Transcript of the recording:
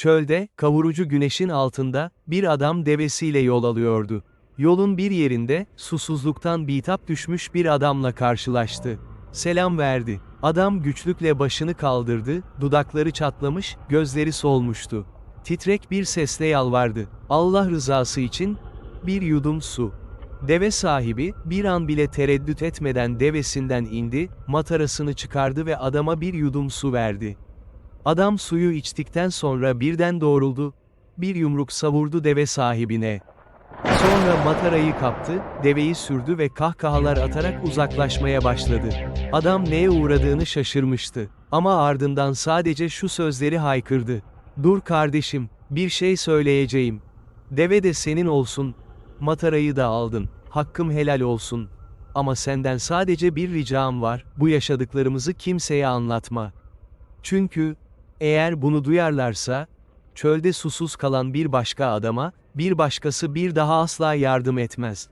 Çölde, kavurucu güneşin altında, bir adam devesiyle yol alıyordu. Yolun bir yerinde, susuzluktan bitap düşmüş bir adamla karşılaştı. Selam verdi. Adam güçlükle başını kaldırdı, dudakları çatlamış, gözleri solmuştu. Titrek bir sesle yalvardı. Allah rızası için, bir yudum su. Deve sahibi, bir an bile tereddüt etmeden devesinden indi, matarasını çıkardı ve adama bir yudum su verdi. Adam suyu içtikten sonra birden doğruldu, bir yumruk savurdu deve sahibine. Sonra matarayı kaptı, deveyi sürdü ve kahkahalar atarak uzaklaşmaya başladı. Adam neye uğradığını şaşırmıştı. Ama ardından sadece şu sözleri haykırdı. Dur kardeşim, bir şey söyleyeceğim. Deve de senin olsun. Matarayı da aldın. Hakkım helal olsun. Ama senden sadece bir ricam var, bu yaşadıklarımızı kimseye anlatma. Çünkü, eğer bunu duyarlarsa, çölde susuz kalan bir başka adama, bir başkası bir daha asla yardım etmez.